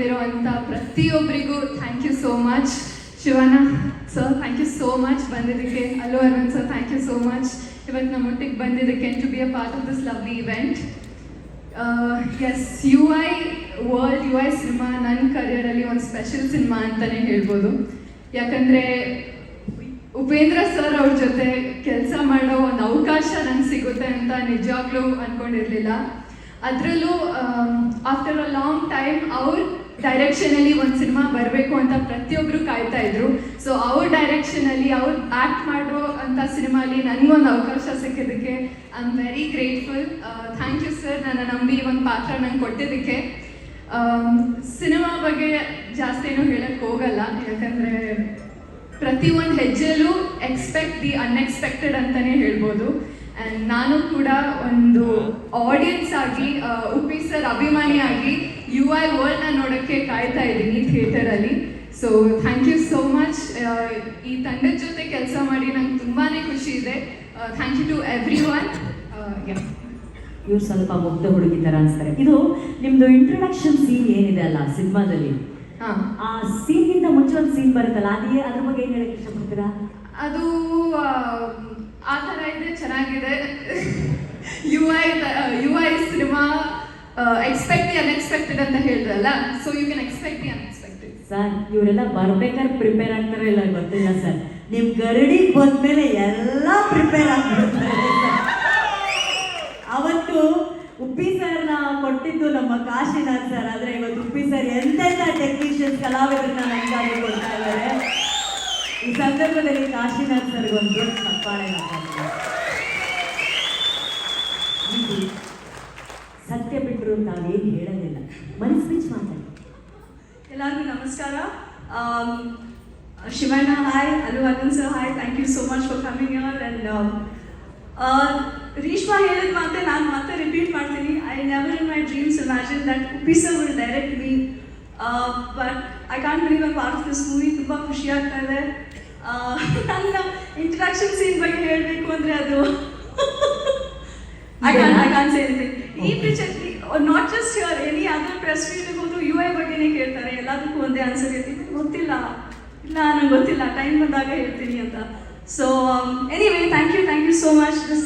ಬಂದಿರುವಂಥ ಪ್ರತಿಯೊಬ್ಬರಿಗೂ thank you so much Shivanna sir thank you so much ಬಂದಿದ್ದಕ್ಕೆ. Allu Aravind sir thank you so much ಇವತ್ತು ನಮ್ಮ ಒಟ್ಟಿಗೆ ಬಂದಿದ್ದಕ್ಕೆ to be a part of this lovely event as U I world U I cinema ನನ್ನ ಕರಿಯರಲ್ಲಿ ಒಂದು special cinema ಅಂತಲೇ ಹೇಳ್ಬೋದು. ಯಾಕಂದರೆ ಉಪೇಂದ್ರ ಸರ್ ಅವ್ರ ಜೊತೆ ಕೆಲಸ ಮಾಡೋ ಒಂದು ಅವಕಾಶ ನಂಗೆ ಸಿಗುತ್ತೆ ಅಂತ ನಿಜವಾಗ್ಲೂ ಅಂದ್ಕೊಂಡಿರಲಿಲ್ಲ ಅದರಲ್ಲೂ ಆಫ್ಟರ್ ಅ ಲಾಂಗ್ ಟೈಮ್ ಅವ್ರ ಡೈರೆಕ್ಷನಲ್ಲಿ ಒಂದು ಸಿನಿಮಾ ಬರಬೇಕು ಅಂತ ಪ್ರತಿಯೊಬ್ಬರು ಕಾಯ್ತಾ ಇದ್ರು. ಸೊ ಅವ್ರ ಡೈರೆಕ್ಷನಲ್ಲಿ ಅವ್ರು ಆ್ಯಕ್ಟ್ ಮಾಡೋ ಅಂತ ಸಿನಿಮಾಲಿ ನನಗೊಂದು ಅವಕಾಶ ಸಿಕ್ಕಿದ್ದಕ್ಕೆ I am very grateful thank you sir ನನ್ನ ನಂಬಿ ಒಂದು ಪಾತ್ರ ನಂಗೆ ಕೊಟ್ಟಿದ್ದಕ್ಕೆ. ಸಿನಿಮಾ ಬಗ್ಗೆ ಜಾಸ್ತಿ ಏನು ಹೇಳಕ್ಕೆ ಹೋಗಲ್ಲ. ಯಾಕಂದರೆ ಪ್ರತಿ ಒಂದು ಹೆಜ್ಜೆಯಲ್ಲೂ ಎಕ್ಸ್ಪೆಕ್ಟ್ ದಿ ಅನ್ಎಕ್ಸ್ಪೆಕ್ಟೆಡ್ ಅಂತಲೇ ಹೇಳ್ಬೋದು. ಆ್ಯಂಡ್ ನಾನು ಕೂಡ ಒಂದು ಆಡಿಯನ್ಸ್ ಆಗಿ ಉಪಿ ಸರ್ ಅಭಿಮಾನಿ ಆಗಿ ಯು ಐ ವರ್ಲ್ಡ್ನ ನೋಡೋಕ್ಕೆ ಕಾಯ್ತಾ ಇದ್ದೀನಿ ಥಿಯೇಟರಲ್ಲಿ so thank you so much ಈ ತಂಡದ ಜೊತೆ ಕೆಲಸ ಮಾಡಿ ನಂಗೆ ತುಂಬಾ ಖುಷಿ ಇದೆ. Thank you to everyone ಯಾ ಇವ್ರು ಸ್ವಲ್ಪ ಮುಗ್ಧ ಹುಡುಗಿ ಥರ ಅನಿಸ್ತಾರೆ. ಇದು ನಿಮ್ಮದು ಇಂಟ್ರೊಡಕ್ಷನ್ ಸೀನ್ ಏನಿದೆ ಅಲ್ಲ ಸಿನಿಮಾದಲ್ಲಿ? ಹಾಂ. ಆ ಸೀನ್ಗಿಂತ ಮುಂಚೆ ಒಂದು ಸೀನ್ ಬರುತ್ತಲ್ಲ ಅದೇ ಅದ್ರ ಬಗ್ಗೆ ಏನು ಹೇಳಕ್ಕೆ ಇಷ್ಟಪಡ್ತೀರಾ? ಅದು ಆ, ಆ ಥರ ಇದ್ರೆ ಚೆನ್ನಾಗಿದೆ I U I cinema expect the unexpected ಅಂತ ಹೇಳಿದ್ರಲ್ಲ so you can expect the unexpected sir ಇವರೆಲ್ಲ ಬರ್ಬೇಕಾದ್ರೆ ಪ್ರಿಪೇರ್ ಆಗ್ತಾರೆ ಇಲ್ಲ ಗೊತ್ತಿಲ್ಲ ಸರ್ ನಿಮ್ ಗರಡಿಗೆ ಬಂದ್ಮೇಲೆ ಎಲ್ಲ ಪ್ರಿಪೇರ್ ಆಗ್ಬಿಡ್ತಾರೆ ಅವತ್ತು ಉಪ್ಪಿ ಸರ್ನ ಕೊಟ್ಟಿದ್ದು ನಮ್ಮ ಕಾಶಿನಾಥ್ ಸರ್ ಆದ್ರೆ ಇವತ್ತು ಉಪ್ಪಿ ಸರ್ ಎಂತೆಲ್ಲ ಟೆಕ್ನಿಷಿಯನ್ಸ್ ಕಲಾವಿದರನ್ನ ನಮಗಾಗಿ ಕೊಡ್ತಾ ಇದ್ದಾರೆ. ಈ ಸಂದರ್ಭದಲ್ಲಿ ಕಾಶಿನಾಥ್ ಸರ್ಗೊಂದು ಒಂದು ದೊಡ್ಡ ಸತ್ಯ ನಾನೇನು ಹೇಳೋದಿಲ್ಲ. ಮನಸ್ಸು ಬಿಚ್ಚಿ ಮಾತಾಡಿ ಎಲ್ಲರಿಗೂ ನಮಸ್ಕಾರ. Shivanna hi Allu Arjun sir hi thank you so much for coming here and Reeshma ಹೇಳಿದ ಮಾತೆ ನಾನು ಮತ್ತೆ ರಿಪೀಟ್ ಮಾಡ್ತೀನಿ. I never in my dreams imagine that sir will direct me but I can't believe I part of this movie ತುಂಬ ಖುಷಿ ಆಗ್ತಾ ಇದೆ. ನನ್ನ ಇಂಟ್ರಾಕ್ಷನ್ ಸೀನ್ ಬಗ್ಗೆ ಹೇಳಬೇಕು ಅಂದರೆ ಅದು I can't I can't say anything ಈ picture not just your any other press meet ಹೋದ್ರು ಯು ಐ ಬಗ್ಗೆನೇ ಕೇಳ್ತಾರೆ. ಎಲ್ಲದಕ್ಕೂ ಒಂದೇ ಆನ್ಸರ್ ಇರ್ತೀನಿ ಗೊತ್ತಿಲ್ಲ. ಇಲ್ಲ, ನಂಗೆ ಗೊತ್ತಿಲ್ಲ. ಟೈಮ್ ಬಂದಾಗ ಹೇಳ್ತೀನಿ ಅಂತ. So anyway thank you thank you so much this